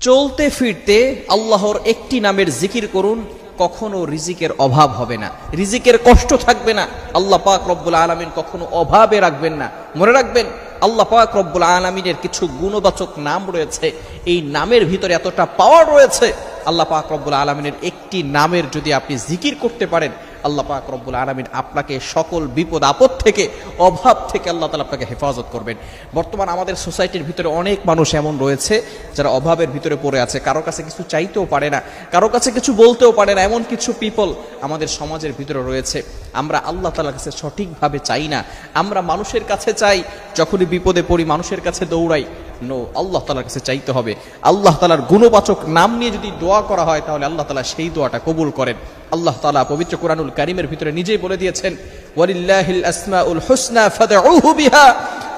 চলতে ফিরতে আল্লাহর একটি নামের জিকির করুন, কখনো রিজিকের অভাব হবে না। রিজিকের কষ্ট থাকবে না। আল্লাহ পাক রব্বুল আলমিন কখনো অভাবে রাখবেন না। মনে রাখবেন, আল্লাহ পাক রব্বুল আলমিনের কিছু গুণবাচক নাম রয়েছে। এই নামের ভিতরে এতটা পাওয়ার রয়েছে। আল্লাহ পাক রব্বুল আলমিনের একটি নামের যদি আপনি জিকির করতে পারেন আল্লাহ পাক রব্বুল আলমিন আপনাকে সকল বিপদ, আপদ থেকে, অভাব থেকে আল্লাহ তালা আপনাকে হেফাজত করবেন। বর্তমান আমাদের সোসাইটির ভিতরে অনেক মানুষ এমন রয়েছে যারা অভাবের ভিতরে পড়ে আছে। কারও কাছে কিছু চাইতেও পারে না, কারও কাছে কিছু বলতেও পারে না, এমন কিছু পিপল আমাদের সমাজের ভিতরে রয়েছে। আমরা আল্লাহ তালার কাছে সঠিকভাবে চাই না। আমরা মানুষের কাছে চাই, যখনই বিপদে পড়ি মানুষের কাছে দৌড়াই। নো, আল্লাহ তালার কাছে চাইতে হবে। আল্লাহ তালার গুণবাচক নাম নিয়ে যদি দোয়া করা হয়, তাহলে আল্লাহ তালা সেই দোয়াটা কবুল করেন। আল্লাহ তালা পবিত্র কোরআনুল কারিমের ভিতরে নিজেই বলে দিয়েছেন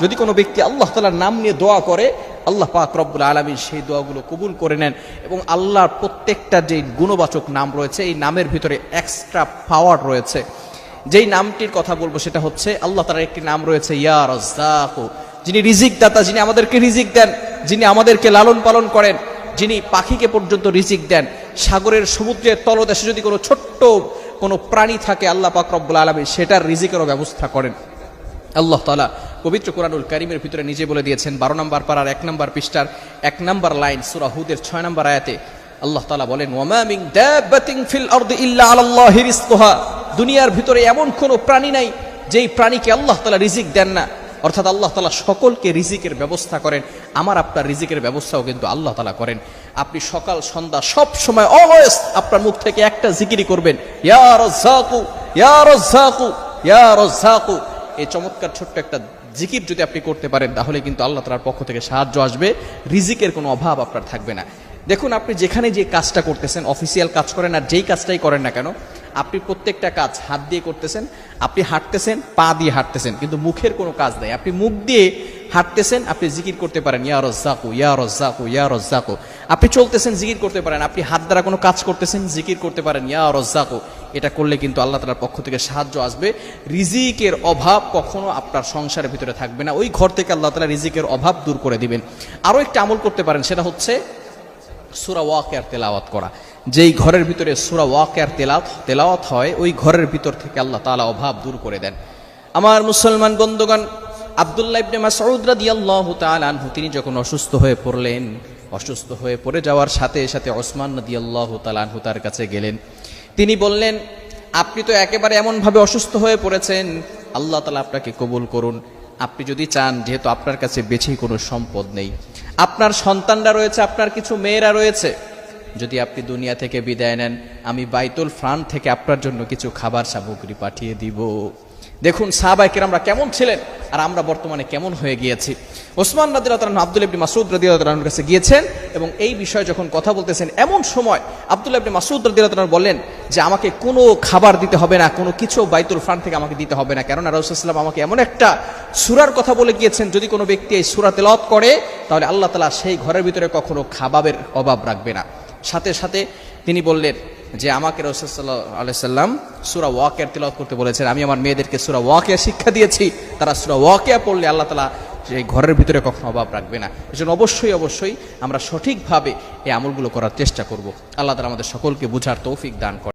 যদি কোনো ব্যক্তি আল্লাহ তালার নাম নিয়ে দোয়া করে, আল্লাহ পাক রব্বুল আলমী সেই দোয়াগুলো কবুল করে নেন এবং আল্লাহর প্রত্যেকটা যে গুণবাচক নাম রয়েছে, এই নামের ভিতরে এক্সট্রা পাওয়ার রয়েছে। যেই নামটির কথা বলব, সেটা হচ্ছে, আল্লাহ তালার একটি নাম রয়েছে, ইয়া রাজ্জাকু। যিনি রিজিক দাতা, যিনি আমাদেরকে রিজিক দেন, যিনি আমাদেরকে লালন পালন করেন, যিনি পাখিকে পর্যন্ত রিজিক দেন, সাগরের সমুদ্রের তলদেশে যদি কোনো ছোট্ট কোনো প্রাণী থাকে, আল্লাহ পাক রব্বুল আলমী সেটার রিজিকেরও ব্যবস্থা করেন। আল্লাহ তালা পবিত্র কোরআনুল কারিমের ভিতরে নিজে বলে দিয়েছেন, বারো নম্বর পাড়ার এক নম্বর পৃষ্ঠার এক নম্বর লাইন সুরা হুদের ছয় নম্বর আয়াতে আল্লাহ তালা বলেন ফিল রিজকুহা। দুনিয়ার ভিতরে এমন কোনো প্রাণী নাই, যেই প্রাণীকে আল্লাহ তালা রিজিক দেন না। অর্থাৎ আল্লাহ তালা সকলকে রিজিকের ব্যবস্থা করেন। আমার, আপনার রিজিকের ব্যবস্থাও কিন্তু আল্লাহ তালা করেন। আপনি সকাল, সন্ধ্যা সব সময় অলওয়েজ আপনার মুখ থেকে একটা জিকিরি করবেন। এই চমৎকার ছোট্ট একটা জিকির যদি আপনি করতে পারেন, তাহলে কিন্তু আল্লাহ তালার পক্ষ থেকে সাহায্য আসবে। রিজিকের কোনো অভাব আপনার থাকবে না। দেখুন, আপনি যেখানে যে কাজটা করতেছেন, অফিসিয়াল কাজ করেন আর যেই কাজটাই করেন না কেন আপনি প্রত্যেকটা কাজ হাত দিয়ে করতেছেন, আপনি হাঁটতেছেন, পা দিয়ে হাঁটতেছেন, কিন্তু মুখের কোনো কাজ নেই। আপনি মুখ দিয়ে হাঁটতেছেন, আপনি জিকির করতে পারেন, ইয়া রজ্জাকু ইয়া রজ্জাকু ইয়া রজ্জাকু। আপনি চলতেছেন, জিকির করতে পারেন, আপনি হাত দ্বারা কোনো কাজ করতেছেন, জিকির করতে পারেন, ইয়া রজ্জাকু। এটা করলে কিন্তু আল্লাহ তালার পক্ষ থেকে সাহায্য আসবে। রিজিকের অভাব কখনো আপনার সংসারের ভিতরে থাকবে না। ওই ঘর থেকে আল্লাহ তালা রিজিকের অভাব দূর করে দিবেন। আরও একটা আমল করতে পারেন, সেটা হচ্ছে সুরা ওয়াকের তেলাওয়াত করা। যেই ঘরের ভিতরে সুরা ওয়াকের তেলাওয়াত তেলাওয়াত হয়, ওই ঘরের ভিতর থেকে আল্লাহ তালা অভাব দূর করে দেন। আমার মুসলমান বন্ধুগণ, আবদুল্লাহ ইবনে মাসউদ রাদিয়াল্লাহু তাআলা আনহু, তিনি যখন অসুস্থ হয়ে পড়লেন, অসুস্থ হয়ে পড়ে যাওয়ার সাথে সাথে ওসমান রাদিয়াল্লাহু তাআলা আনহু তার কাছে গেলেন। তিনি বললেন, আপনি তো একেবারে এমনভাবে অসুস্থ হয়ে পড়েছেন, আল্লাহ তালা আপনাকে কবুল করুন। আপনি যদি চান, যেহেতু আপনার কাছে বেছেই কোনো সম্পদ নেই। আপনার সন্তানরা রয়েছে, আপনার কিছু মেয়েরা রয়েছে। যদি আপনি দুনিয়া থেকে বিদায় নেন, আমি বাইতুল ফ্রান্ট থেকে আপনার জন্য কিছু খাবার সামগ্রী পাঠিয়ে দিব। দেখুন সাহাবাইকের আমরা কেমন ছিলেন আর আমরা বর্তমানে কেমন হয়ে গিয়েছি। ওসমান রাদিল্লাহ আব্দুল ইবনি মাসুদ রাদিল্লাহর কাছে গিয়েছেন এবং এই বিষয়ে যখন কথা বলতেছেন, এমন সময় আব্দুল ইবনি মাসুদ রাদিল্লাহ বললেন যে, আমাকে কোনো খাবার দিতে হবে না, কোনো কিছু বাইতুল ফান্ড থেকে আমাকে দিতে হবে না। কেননা রসুলাম আমাকে এমন একটা সুরার কথা বলে গিয়েছেন, যদি কোনো ব্যক্তি এই সুরা তেলত করে, তাহলে আল্লাহ তালা সেই ঘরের ভিতরে কখনো খাবারের অভাব রাখবে না। সাথে সাথে তিনি বললেন যে আমাকে রসুল্লাহ আলাইসাল্লাম সুরা ওয়াকের তেলাওয়াত করতে বলেছেন, আমি আমার মেয়েদেরকে সুরা ওয়াকিয়া শিক্ষা দিয়েছি, তারা সুরা ওয়াকিয়া পড়লে আল্লাহ তালা সেই ঘরের ভিতরে কখনো অভাব রাখবে না। এজন্য অবশ্যই অবশ্যই আমরা সঠিকভাবে এই আমলগুলো করার চেষ্টা করব। আল্লাহ তালা আমাদের সকলকে বুঝার তৌফিক দান করে